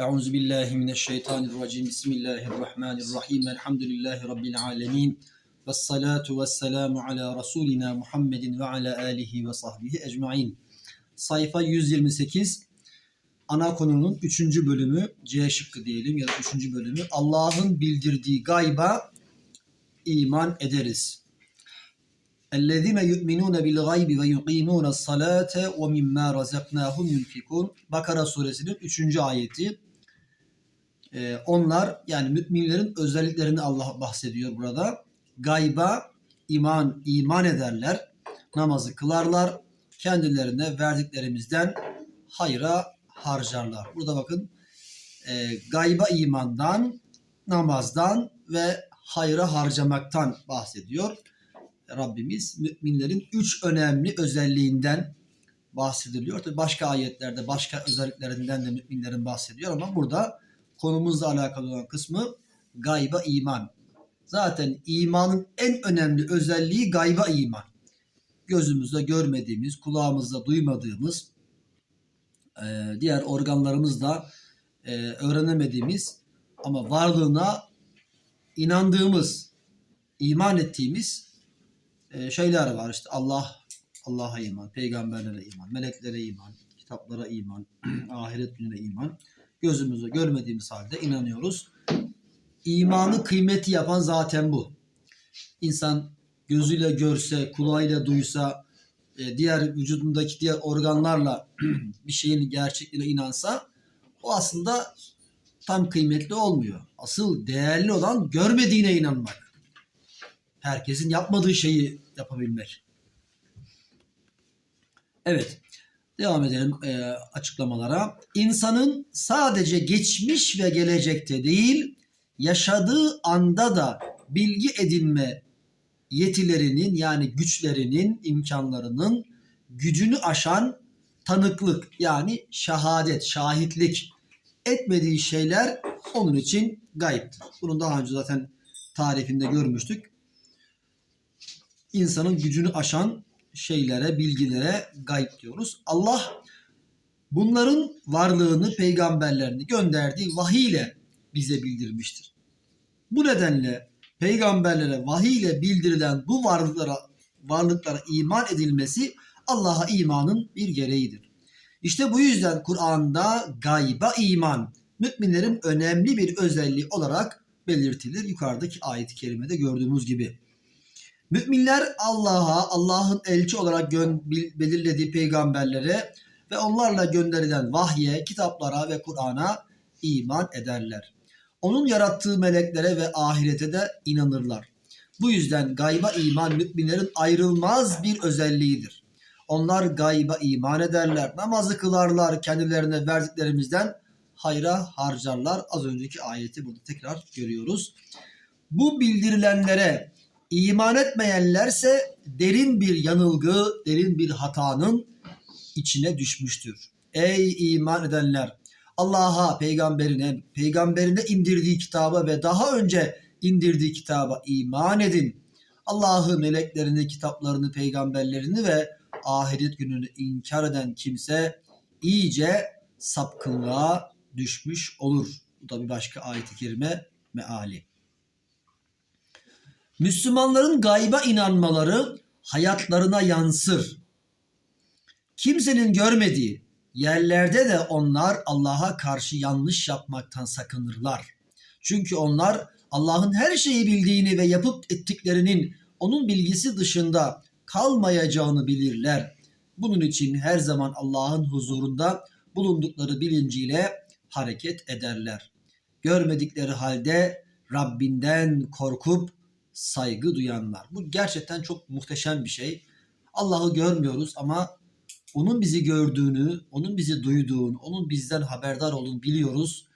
Euzu billahi mineşşeytanirracim. Bismillahirrahmanirrahim. Elhamdülillahi rabbil alamin. Ves salatu ves selamu ala rasulina Muhammedin ve ala alihi ve sahbihi ecmaîn. Sayfa 128. Ana konunun 3. bölümü C şıkkı diyelim ya da 3. bölümü Allah'ın bildirdiği gayba iman ederiz. اَلَّذ۪ينَ يُؤْمِنُونَ بِالْغَيْبِ وَيُقِيمُونَ الصَّلَاةَ وَمِمَّا رَزَقْنَاهُمْ يُنْفِقُونَ Bakara suresinin 3. ayeti. Ee, onlar yani müminlerin özelliklerini Allah bahsediyor burada. Gayba iman iman ederler. Namazı kılarlar. Kendilerine verdiklerimizden hayra harcarlar. Burada bakın e, gayba imandan, namazdan ve hayra harcamaktan bahsediyor. Rabbimiz müminlerin üç önemli özelliğinden bahsediliyor. Tabi başka ayetlerde başka özelliklerinden de müminlerin bahsediyor ama burada konumuzla alakalı olan kısmı gayba iman. Zaten imanın en önemli özelliği gayba iman. Gözümüzle görmediğimiz, kulağımızla duymadığımız, e, diğer organlarımızla e, öğrenemediğimiz ama varlığına inandığımız, iman ettiğimiz e, şeyler var. İşte Allah, Allah'a iman, peygamberlere iman, meleklere iman, kitaplara iman, ahiret gününe iman. Gözümüzle görmediğimiz halde inanıyoruz. İmanı kıymeti yapan zaten bu. İnsan gözüyle görse, kulağıyla duysa, e, diğer vücudundaki diğer organlarla bir şeyin gerçekliğine inansa o aslında tam kıymetli olmuyor. Asıl değerli olan görmediğine inanmak. Herkesin yapmadığı şeyi yapabilmek. Evet. Devam edelim e, açıklamalara. İnsanın sadece geçmiş ve gelecekte değil, yaşadığı anda da bilgi edinme yetilerinin yani güçlerinin, imkanlarının gücünü aşan tanıklık yani şehadet, şahitlik etmediği şeyler onun için gayiptir. Bunun daha önce zaten tarifinde görmüştük. İnsanın gücünü aşan şeylere, bilgilere gayb diyoruz. Allah bunların varlığını peygamberlerini gönderdiği vahiy ile bize bildirmiştir. Bu nedenle peygamberlere vahiy ile bildirilen bu varlıklara varlıklara iman edilmesi Allah'a imanın bir gereğidir. İşte bu yüzden Kur'an'da gayba iman müminlerin önemli bir özelliği olarak belirtilir. Yukarıdaki ayet-i kerimede gördüğümüz gibi. Müminler Allah'a, Allah'ın elçi olarak belirlediği peygamberlere ve onlarla gönderilen vahye, kitaplara ve Kur'an'a iman ederler. Onun yarattığı meleklere ve ahirete de inanırlar. Bu yüzden gayba iman müminlerin ayrılmaz bir özelliğidir. Onlar gayba iman ederler, namazı kılarlar, kendilerine verdiklerimizden hayra harcarlar. Az önceki ayeti burada tekrar görüyoruz. Bu bildirilenlere iman etmeyenlerse derin bir yanılgı, derin bir hatanın içine düşmüştür. Ey iman edenler! Allah'a, peygamberine, peygamberine indirdiği kitaba ve daha önce indirdiği kitaba iman edin. Allah'ı, meleklerini, kitaplarını, peygamberlerini ve ahiret gününü inkar eden kimse iyice sapkınlığa düşmüş olur. Bu da bir başka ayet-i kerime meali. Müslümanların gayba inanmaları hayatlarına yansır. Kimsenin görmediği yerlerde de onlar Allah'a karşı yanlış yapmaktan sakınırlar. Çünkü onlar Allah'ın her şeyi bildiğini ve yapıp ettiklerinin onun bilgisi dışında kalmayacağını bilirler. Bunun için her zaman Allah'ın huzurunda bulundukları bilinciyle hareket ederler. Görmedikleri halde Rabbinden korkup saygı duyanlar. Bu gerçekten çok muhteşem bir şey. Allah'ı görmüyoruz ama onun bizi gördüğünü, onun bizi duyduğunu, onun bizden haberdar olduğunu biliyoruz.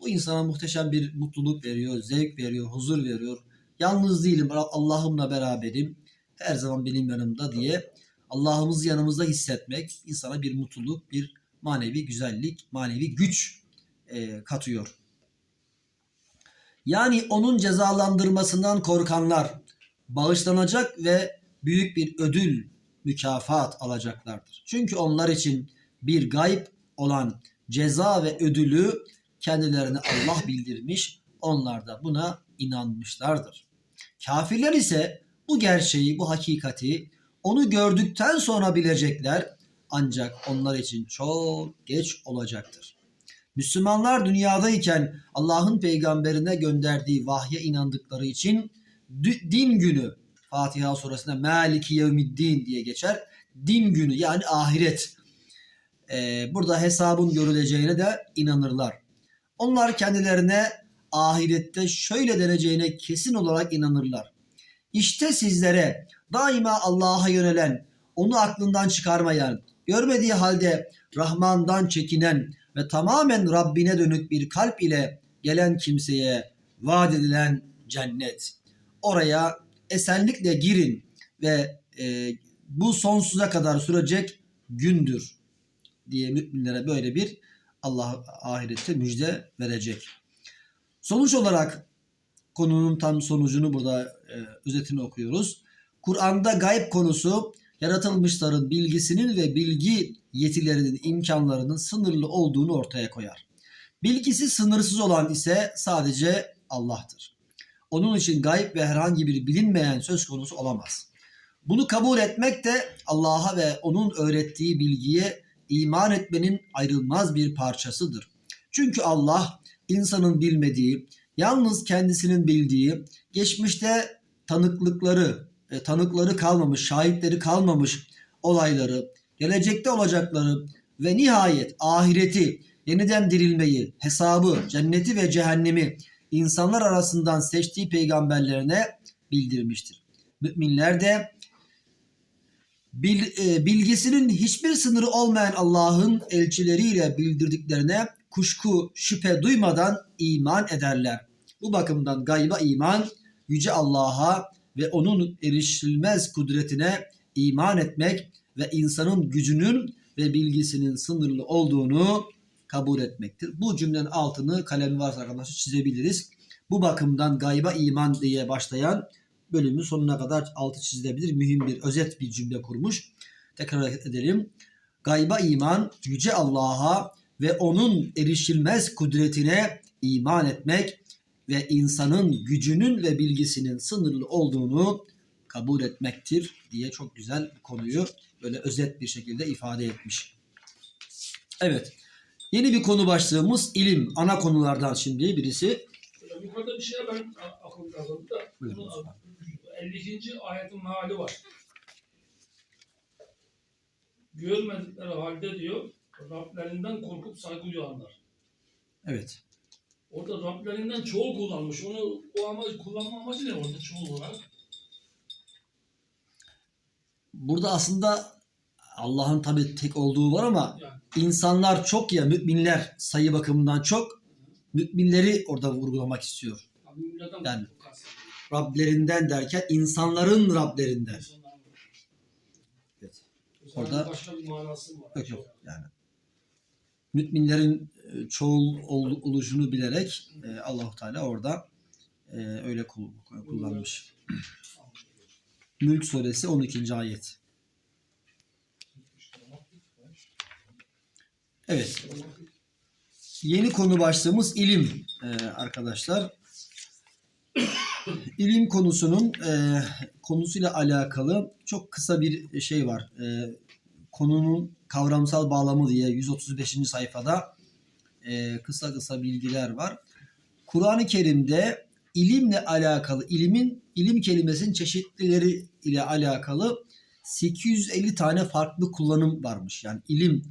Bu insana muhteşem bir mutluluk veriyor, zevk veriyor, huzur veriyor. Yalnız değilim, Allah'ımla beraberim. Her zaman benim yanımda diye Allah'ımızı yanımızda hissetmek insana bir mutluluk, bir manevi güzellik, manevi güç e, katıyor. Yani onun cezalandırmasından korkanlar bağışlanacak ve büyük bir ödül, mükafat alacaklardır. Çünkü onlar için bir gayb olan ceza ve ödülü kendilerine Allah bildirmiş, onlar da buna inanmışlardır. Kafirler ise bu gerçeği, bu hakikati onu gördükten sonra bilecekler ancak onlar için çok geç olacaktır. Müslümanlar dünyadayken Allah'ın peygamberine gönderdiği vahye inandıkları için din günü Fatiha suresinde Maliki Yevmiddin diye geçer. Din günü yani ahiret. Ee, burada hesabın görüleceğine de inanırlar. Onlar kendilerine ahirette şöyle deneceğine kesin olarak inanırlar. İşte sizlere daima Allah'a yönelen, onu aklından çıkarmayan, görmediği halde Rahman'dan çekinen ve tamamen Rabbine dönük bir kalp ile gelen kimseye vaat edilen cennet. Oraya esenlikle girin ve e, bu sonsuza kadar sürecek gündür diye müminlere böyle bir Allah ahirette müjde verecek. Sonuç olarak konunun tam sonucunu burada e, özetini okuyoruz. Kur'an'da gayb konusu yaratılmışların bilgisinin ve bilgi yetilerinin imkanlarının sınırlı olduğunu ortaya koyar. Bilgisi sınırsız olan ise sadece Allah'tır. Onun için gayb ve herhangi bir bilinmeyen söz konusu olamaz. Bunu kabul etmek de Allah'a ve onun öğrettiği bilgiye iman etmenin ayrılmaz bir parçasıdır. Çünkü Allah insanın bilmediği, yalnız kendisinin bildiği, geçmişte tanıklıkları, e, tanıkları kalmamış, şahitleri kalmamış olayları, gelecekte olacakları ve nihayet ahireti, yeniden dirilmeyi, hesabı, cenneti ve cehennemi insanlar arasından seçtiği peygamberlerine bildirmiştir. Müminler de e, bilgisinin hiçbir sınırı olmayan Allah'ın elçileriyle bildirdiklerine kuşku, şüphe duymadan iman ederler. Bu bakımdan gayba iman, yüce Allah'a ve onun erişilmez kudretine iman etmek ve insanın gücünün ve bilgisinin sınırlı olduğunu kabul etmektir. Bu cümlenin altını kalemi varsa arkadaşlar çizebiliriz. Bu bakımdan gayba iman diye başlayan bölümün sonuna kadar altı çizilebilir. Mühim bir özet bir cümle kurmuş. Tekrar edelim. Gayba iman yüce Allah'a ve onun erişilmez kudretine iman etmek ve insanın gücünün ve bilgisinin sınırlı olduğunu kabul etmektir diye çok güzel konuyu böyle özet bir şekilde ifade etmiş. Evet. Yeni bir konu başlığımız ilim. Ana konulardan şimdi birisi. Yukarıda bir şey ben a- aklımda kaldı da. Buyurun bunun lütfen. 52. ayetin meali var. Görmedikleri halde diyor, Rablerinden korkup saygı duyarlar. Evet. Orada Rablerinden çoğul kullanmış. Onu o amacı kullanma amacı ne orada çoğul olarak? Burada aslında Allah'ın tabi tek olduğu var ama insanlar çok ya müminler sayı bakımından çok müminleri orada vurgulamak istiyor. Yani. Rablerinden derken insanların Rablerinden. Evet. Orada başka bir manası var. Yok yok yani. Müminlerin e, çoğul ol- oluşunu bilerek e, Allahu Teala orada e, öyle kul- kullanmış. Mülk suresi 12. ayet. Evet. Yeni konu başlığımız ilim e, arkadaşlar. İlim konusunun e, konusuyla alakalı çok kısa bir şey var. E, konunun kavramsal bağlamı diye 135. sayfada e, kısa kısa bilgiler var. Kur'an-ı Kerim'de ilimle alakalı, ilimin ilim kelimesinin çeşitlileri ile alakalı 850 tane farklı kullanım varmış. Yani ilim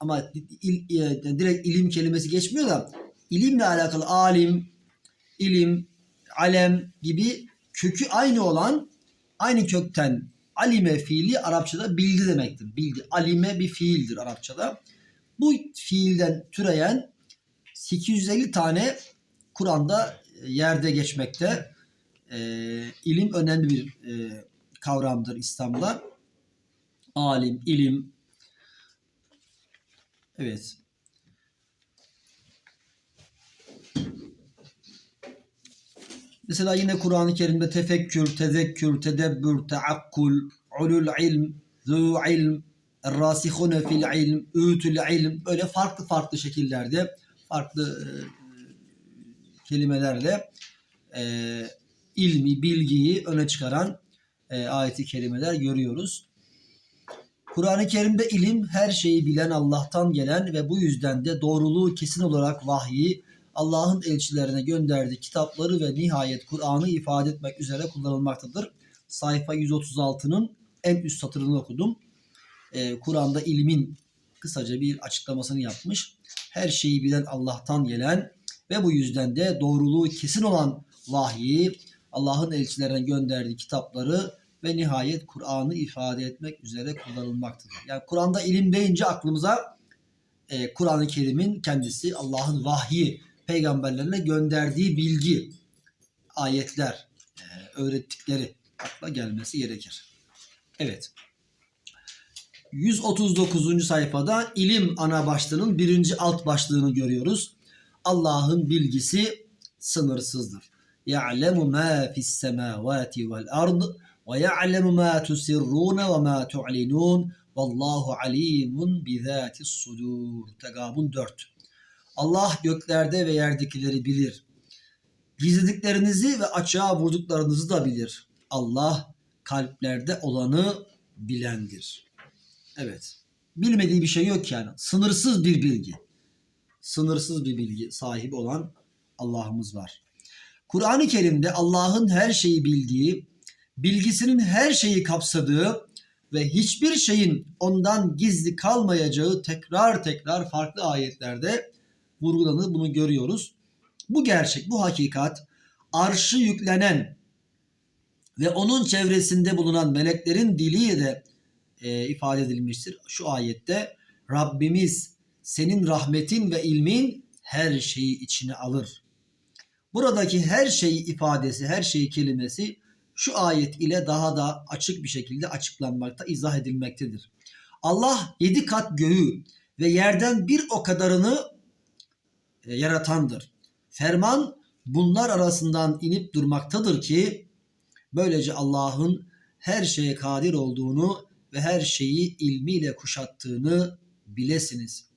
ama il, e, direkt ilim kelimesi geçmiyor da ilimle alakalı alim, ilim, alem gibi kökü aynı olan aynı kökten alime fiili Arapçada bildi demektir. Bildi. Alime bir fiildir Arapçada. Bu fiilden türeyen 850 tane Kur'an'da yerde geçmekte. Ee, ilim önemli bir e, kavramdır İslam'da. Alim, ilim. Evet. Mesela yine Kur'an-ı Kerim'de tefekkür, tezekkür, tedebbür, teakkul, ulul ilm, zu ilm, rasihune fil ilm, ütül ilm böyle farklı farklı şekillerde farklı e, kelimelerle e, ilmi, bilgiyi öne çıkaran e, ayeti kerimeler görüyoruz. Kur'an-ı Kerim'de ilim her şeyi bilen Allah'tan gelen ve bu yüzden de doğruluğu kesin olarak vahyi Allah'ın elçilerine gönderdiği kitapları ve nihayet Kur'an'ı ifade etmek üzere kullanılmaktadır. Sayfa 136'nın en üst satırını okudum. Ee, Kur'an'da ilmin kısaca bir açıklamasını yapmış. Her şeyi bilen Allah'tan gelen ve bu yüzden de doğruluğu kesin olan vahyi Allah'ın elçilerine gönderdiği kitapları ve nihayet Kur'an'ı ifade etmek üzere kullanılmaktadır. Yani Kur'an'da ilim deyince aklımıza e, Kur'an-ı Kerim'in kendisi Allah'ın vahyi, peygamberlerine gönderdiği bilgi, ayetler, e, öğrettikleri akla gelmesi gerekir. Evet. 139. sayfada ilim ana başlığının birinci alt başlığını görüyoruz. Allah'ın bilgisi sınırsızdır. Ya'lemu ma fis semavati vel ard ve ya'lemu ma tusirrun ve ma tu'linun vallahu alimun bi zatis sudur. Tegabun 4. Allah göklerde ve yerdekileri bilir. Gizlediklerinizi ve açığa vurduklarınızı da bilir. Allah kalplerde olanı bilendir. Evet. Bilmediği bir şey yok yani. Sınırsız bir bilgi. Sınırsız bir bilgi sahibi olan Allah'ımız var. Kur'an-ı Kerim'de Allah'ın her şeyi bildiği, bilgisinin her şeyi kapsadığı ve hiçbir şeyin ondan gizli kalmayacağı tekrar tekrar farklı ayetlerde vurgulanır. Bunu görüyoruz. Bu gerçek, bu hakikat arşı yüklenen ve onun çevresinde bulunan meleklerin diliyle de e, ifade edilmiştir. Şu ayette Rabbimiz senin rahmetin ve ilmin her şeyi içine alır. Buradaki her şey ifadesi, her şey kelimesi şu ayet ile daha da açık bir şekilde açıklanmakta, izah edilmektedir. Allah yedi kat göğü ve yerden bir o kadarını e, yaratandır. Ferman bunlar arasından inip durmaktadır ki böylece Allah'ın her şeye kadir olduğunu ve her şeyi ilmiyle kuşattığını bilesiniz.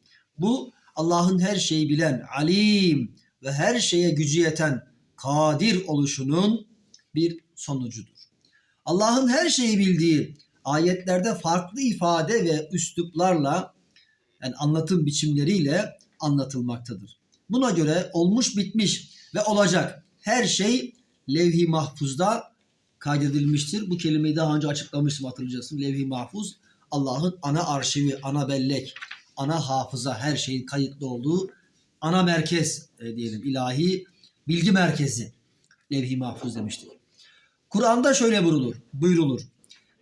Bu Allah'ın her şeyi bilen, alim ve her şeye gücü yeten, kadir oluşunun bir sonucudur. Allah'ın her şeyi bildiği ayetlerde farklı ifade ve üsluplarla yani anlatım biçimleriyle anlatılmaktadır. Buna göre olmuş bitmiş ve olacak her şey levh-i mahfuzda kaydedilmiştir. Bu kelimeyi daha önce açıklamıştım hatırlayacaksın. Levh-i mahfuz Allah'ın ana arşivi, ana bellek, ana hafıza her şeyin kayıtlı olduğu ana merkez e, diyelim ilahi bilgi merkezi levh-i mahfuz demiştik. Kur'an'da şöyle buyrulur, buyrulur.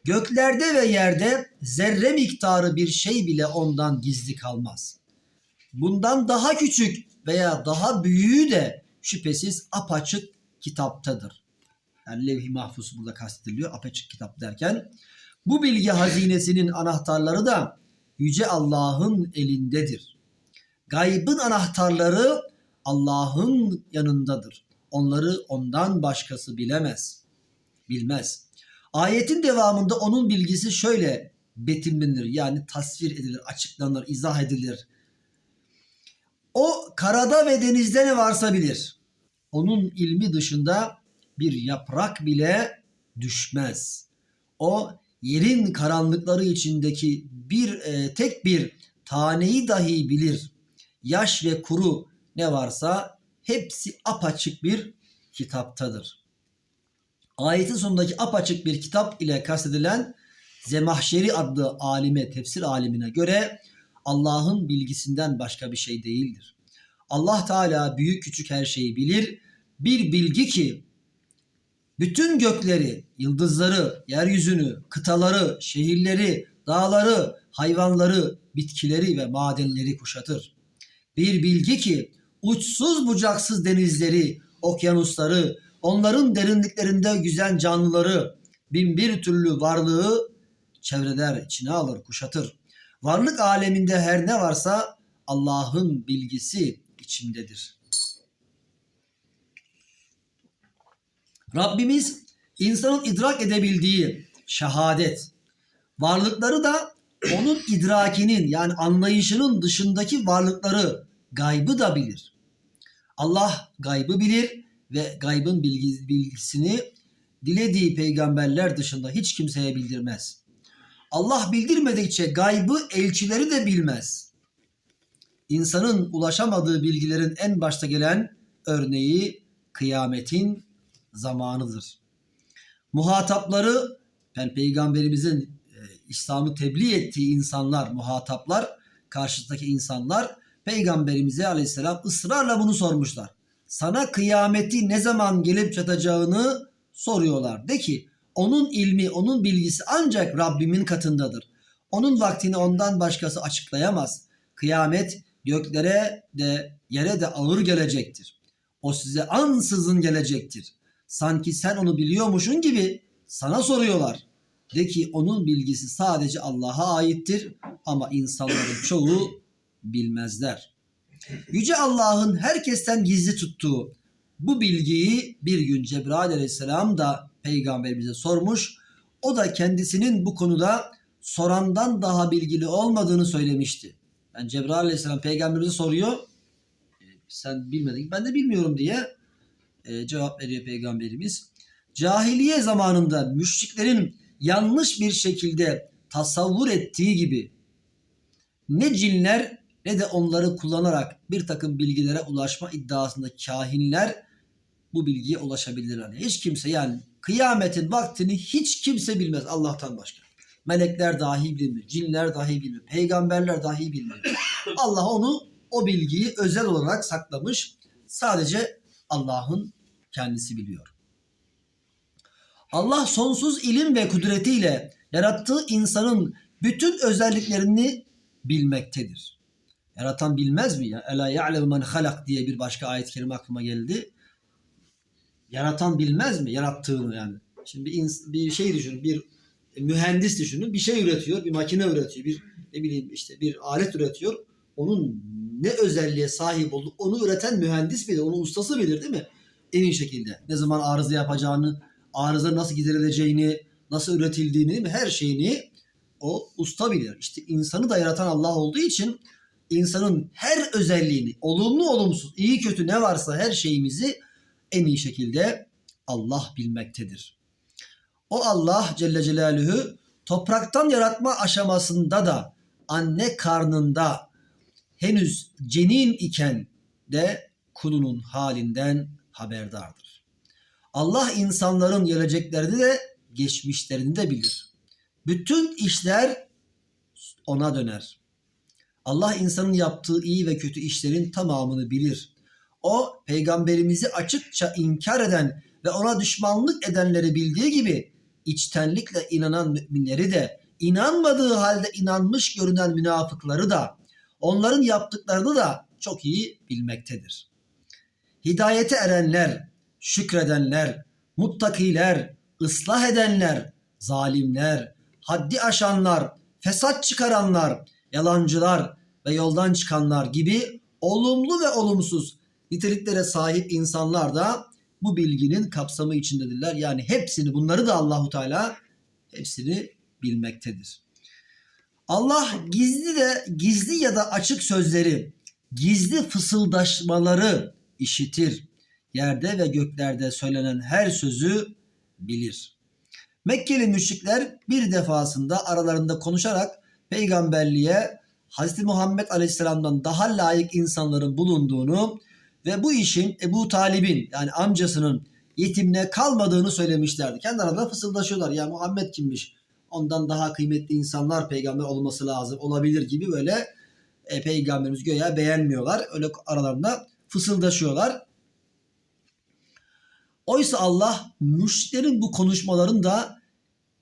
Göklerde ve yerde zerre miktarı bir şey bile ondan gizli kalmaz. Bundan daha küçük veya daha büyüğü de şüphesiz apaçık kitaptadır. Yani levh-i mahfuz burada kastediliyor apaçık kitap derken. Bu bilgi hazinesinin anahtarları da Yüce Allah'ın elindedir. Gaybın anahtarları Allah'ın yanındadır. Onları ondan başkası bilemez. Bilmez. Ayetin devamında onun bilgisi şöyle betimlenir. Yani tasvir edilir, açıklanır, izah edilir. O karada ve denizde ne varsa bilir. Onun ilmi dışında bir yaprak bile düşmez. O yerin karanlıkları içindeki bir e, tek bir taneyi dahi bilir. Yaş ve kuru ne varsa hepsi apaçık bir kitaptadır. Ayetin sonundaki apaçık bir kitap ile kastedilen Zemahşeri adlı alime, tefsir alimine göre Allah'ın bilgisinden başka bir şey değildir. Allah Teala büyük küçük her şeyi bilir. Bir bilgi ki bütün gökleri, yıldızları, yeryüzünü, kıtaları, şehirleri, dağları, hayvanları, bitkileri ve madenleri kuşatır. Bir bilgi ki uçsuz bucaksız denizleri, okyanusları, onların derinliklerinde yüzen canlıları, bin bir türlü varlığı çevreler içine alır, kuşatır. Varlık aleminde her ne varsa Allah'ın bilgisi içindedir. Rabbimiz insanın idrak edebildiği şehadet, varlıkları da onun idrakinin yani anlayışının dışındaki varlıkları gaybı da bilir. Allah gaybı bilir ve gaybın bilgi- bilgisini dilediği peygamberler dışında hiç kimseye bildirmez. Allah bildirmedikçe gaybı elçileri de bilmez. İnsanın ulaşamadığı bilgilerin en başta gelen örneği kıyametin zamanıdır. Muhatapları yani peygamberimizin e, İslam'ı tebliğ ettiği insanlar, muhataplar, karşısındaki insanlar peygamberimize aleyhisselam ısrarla bunu sormuşlar. Sana kıyameti ne zaman gelip çatacağını soruyorlar. De ki onun ilmi, onun bilgisi ancak Rabbimin katındadır. Onun vaktini ondan başkası açıklayamaz. Kıyamet göklere de yere de ağır gelecektir. O size ansızın gelecektir. Sanki sen onu biliyormuşun gibi sana soruyorlar. De ki onun bilgisi sadece Allah'a aittir ama insanların çoğu bilmezler. Yüce Allah'ın herkesten gizli tuttuğu bu bilgiyi bir gün Cebrail aleyhisselam da peygamberimize sormuş. O da kendisinin bu konuda sorandan daha bilgili olmadığını söylemişti. Yani Cebrail aleyhisselam peygamberimize soruyor. E, Sen bilmedin ben de bilmiyorum diye e, cevap veriyor peygamberimiz. Cahiliye zamanında müşriklerin yanlış bir şekilde tasavvur ettiği gibi ne cinler ne de onları kullanarak bir takım bilgilere ulaşma iddiasında kahinler bu bilgiye ulaşabilirler. Hiç kimse yani kıyametin vaktini hiç kimse bilmez Allah'tan başka. Melekler dahi bilmiyor, cinler dahi bilmiyor, peygamberler dahi bilmiyor. Allah onu o bilgiyi özel olarak saklamış. Sadece Allah'ın kendisi biliyor. Allah sonsuz ilim ve kudretiyle yarattığı insanın bütün özelliklerini bilmektedir. Yaratan bilmez mi? Ela ya'lemu men halak diye bir başka ayet-i kerime aklıma geldi. Yaratan bilmez mi yarattığını yani? Şimdi bir, bir şey düşünün, bir mühendis düşünün, bir şey üretiyor, bir makine üretiyor, bir ne bileyim işte bir alet üretiyor. Onun ne özelliğe sahip olduğu onu üreten mühendis bilir, onun ustası bilir değil mi? En iyi şekilde. Ne zaman arıza yapacağını, arıza nasıl giderileceğini, nasıl üretildiğini değil mi? Her şeyini o usta bilir. İşte insanı da yaratan Allah olduğu için insanın her özelliğini, olumlu olumsuz, iyi kötü ne varsa her şeyimizi en iyi şekilde Allah bilmektedir. O Allah Celle Celaluhu topraktan yaratma aşamasında da anne karnında henüz cenin iken de kulunun halinden haberdardır. Allah insanların geleceklerini de geçmişlerini de bilir. Bütün işler ona döner. Allah insanın yaptığı iyi ve kötü işlerin tamamını bilir. O peygamberimizi açıkça inkar eden ve ona düşmanlık edenleri bildiği gibi içtenlikle inanan müminleri de inanmadığı halde inanmış görünen münafıkları da onların yaptıklarını da çok iyi bilmektedir. Hidayete erenler, şükredenler, muttakiler, ıslah edenler, zalimler, haddi aşanlar, fesat çıkaranlar, yalancılar ve yoldan çıkanlar gibi olumlu ve olumsuz niteliklere sahip insanlar da bu bilginin kapsamı içindedirler. Yani hepsini bunları da Allahu Teala hepsini bilmektedir. Allah gizli de gizli ya da açık sözleri, gizli fısıldaşmaları işitir. Yerde ve göklerde söylenen her sözü bilir. Mekkeli müşrikler bir defasında aralarında konuşarak peygamberliğe Hz. Muhammed Aleyhisselam'dan daha layık insanların bulunduğunu ve bu işin Ebu Talib'in yani amcasının yetimine kalmadığını söylemişlerdi. Kendi aralarında fısıldaşıyorlar. Ya Muhammed kimmiş? Ondan daha kıymetli insanlar peygamber olması lazım olabilir gibi böyle e, peygamberimiz göya beğenmiyorlar. Öyle aralarında fısıldaşıyorlar. Oysa Allah müşriklerin bu konuşmalarında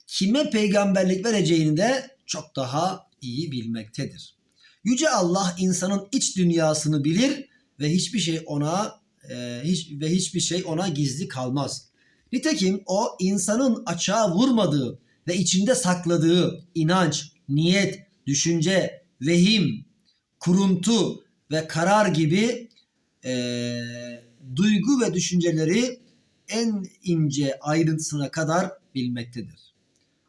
kime peygamberlik vereceğini de çok daha iyi bilmektedir. Yüce Allah insanın iç dünyasını bilir ve hiçbir şey ona e, hiç ve hiçbir şey ona gizli kalmaz. Nitekim o insanın açığa vurmadığı ve içinde sakladığı inanç, niyet, düşünce, vehim, kuruntu ve karar gibi e, duygu ve düşünceleri en ince ayrıntısına kadar bilmektedir.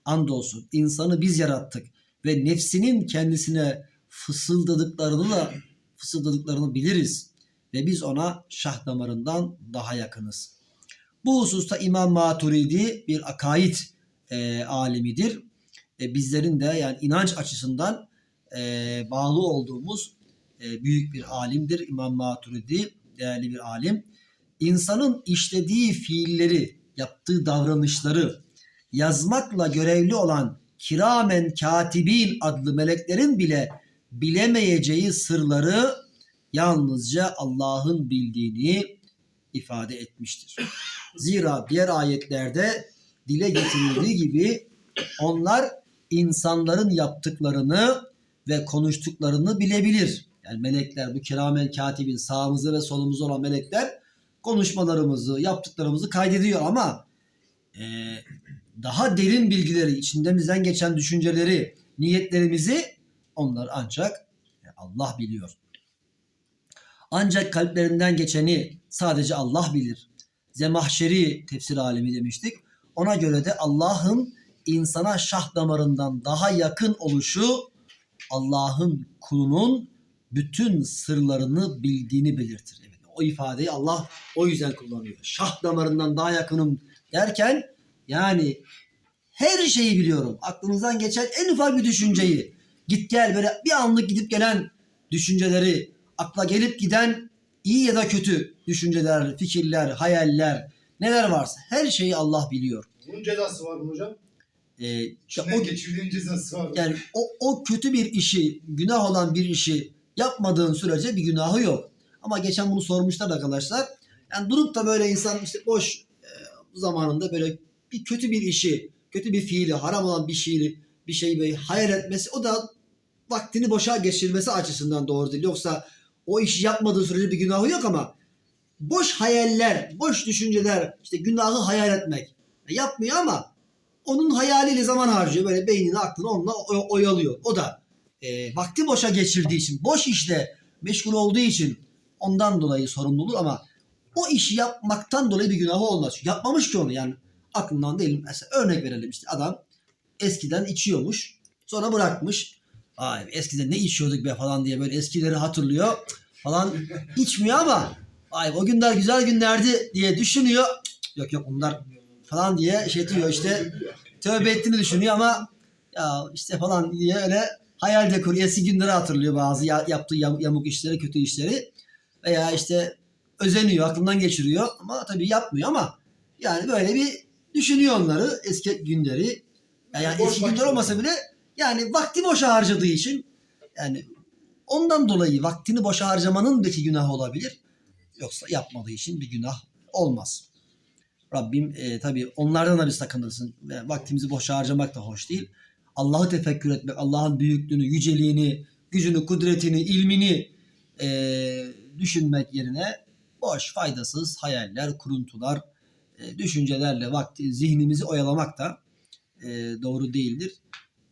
Andolsun insanı biz yarattık ve nefsinin kendisine fısıldadıklarını da fısıldadıklarını biliriz ve biz ona şah damarından daha yakınız. Bu hususta İmam Maturidi bir akaid e, alimidir. E, bizlerin de yani inanç açısından e, bağlı olduğumuz e, büyük bir alimdir. İmam Maturidi değerli bir alim. İnsanın işlediği fiilleri, yaptığı davranışları yazmakla görevli olan kiramen katibin adlı meleklerin bile bilemeyeceği sırları yalnızca Allah'ın bildiğini ifade etmiştir. Zira diğer ayetlerde dile getirildiği gibi onlar insanların yaptıklarını ve konuştuklarını bilebilir. Yani melekler bu kiramen katibin sağımızda ve solumuzda olan melekler konuşmalarımızı, yaptıklarımızı kaydediyor ama e, daha derin bilgileri, içindemizden geçen düşünceleri, niyetlerimizi onlar ancak Allah biliyor. Ancak kalplerinden geçeni sadece Allah bilir. Zemahşeri tefsir alimi demiştik. Ona göre de Allah'ın insana şah damarından daha yakın oluşu Allah'ın kulunun bütün sırlarını bildiğini belirtir. Evet, o ifadeyi Allah o yüzden kullanıyor. Şah damarından daha yakınım derken yani her şeyi biliyorum. Aklınızdan geçen en ufak bir düşünceyi git gel böyle bir anlık gidip gelen düşünceleri akla gelip giden iyi ya da kötü düşünceler, fikirler, hayaller neler varsa her şeyi Allah biliyor. Bunun cezası var mı hocam? Ee, ya o, geçirdiğin cezası var mı? yani o, o kötü bir işi, günah olan bir işi yapmadığın sürece bir günahı yok. Ama geçen bunu sormuşlar arkadaşlar. Yani durup da böyle insan işte boş e, zamanında böyle bir kötü bir işi, kötü bir fiili, haram olan bir şeyi, bir şeyi böyle hayal etmesi o da vaktini boşa geçirmesi açısından doğru değil. Yoksa o işi yapmadığı sürece bir günahı yok ama boş hayaller, boş düşünceler, işte günahı hayal etmek. Yapmıyor ama onun hayaliyle zaman harcıyor. Böyle beynini, aklını onunla oy- oyalıyor. O da e, vakti boşa geçirdiği için, boş işle meşgul olduğu için ondan dolayı sorumludur ama o işi yapmaktan dolayı bir günahı olmaz. Yapmamış ki onu yani aklından değil. Mesela örnek verelim işte adam eskiden içiyormuş. Sonra bırakmış. Ay eskiden ne içiyorduk be falan diye böyle eskileri hatırlıyor falan içmiyor ama ay o günler güzel günlerdi diye düşünüyor. Yok yok bunlar falan diye şey diyor işte tövbe ettiğini düşünüyor ama ya işte falan diye öyle hayalde kuruyor. Eski günleri hatırlıyor bazı ya- yaptığı yam- yamuk işleri, kötü işleri veya işte özeniyor, aklından geçiriyor ama tabii yapmıyor ama yani böyle bir düşünüyor onları eski günleri. Yani Boş eski günler olmasa bile yani vakti boşa harcadığı için yani ondan dolayı vaktini boşa harcamanın belki günahı olabilir. Yoksa yapmadığı için bir günah olmaz. Rabbim e, tabii onlardan da bir sakındırsın. Yani vaktimizi boşa harcamak da hoş değil. Allah'ı tefekkür etmek, Allah'ın büyüklüğünü, yüceliğini, gücünü, kudretini, ilmini e, düşünmek yerine boş, faydasız hayaller, kuruntular, e, düşüncelerle vakti, zihnimizi oyalamak da e, doğru değildir.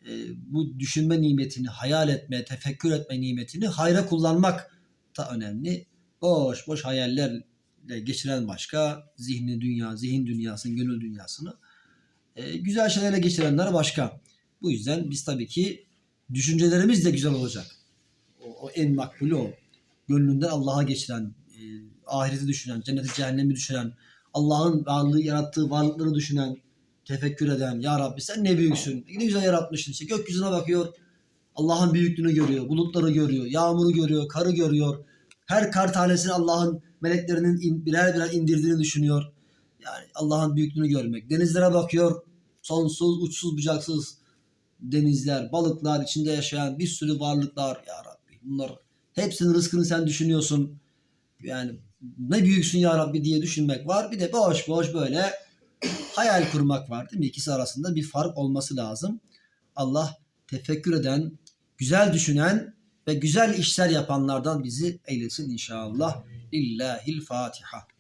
E, bu düşünme nimetini, hayal etme, tefekkür etme nimetini hayra kullanmak da önemli. Boş boş hayallerle geçiren başka, zihni dünya, zihin dünyasını, gönül dünyasını e, güzel şeylerle geçirenler başka. Bu yüzden biz tabii ki düşüncelerimiz de güzel olacak. O, o en makbulü o. Gönlünden Allah'a geçiren, e, ahireti düşünen, cenneti cehennemi düşünen, Allah'ın varlığı yarattığı varlıkları düşünen, tefekkür eden, Ya Rabbi sen ne büyüksün, ne güzel yaratmışsın. İşte gökyüzüne bakıyor, Allah'ın büyüklüğünü görüyor, bulutları görüyor, yağmuru görüyor, karı görüyor. Her kar tanesini Allah'ın meleklerinin in- birer birer indirdiğini düşünüyor. Yani Allah'ın büyüklüğünü görmek. Denizlere bakıyor, sonsuz, uçsuz, bucaksız denizler, balıklar, içinde yaşayan bir sürü varlıklar. Ya Rabbi bunlar hepsinin rızkını sen düşünüyorsun. Yani ne büyüksün ya Rabbi diye düşünmek var. Bir de boş boş böyle hayal kurmak var değil mi? İkisi arasında bir fark olması lazım. Allah tefekkür eden, güzel düşünen ve güzel işler yapanlardan bizi eylesin inşallah. İllahil Fatiha.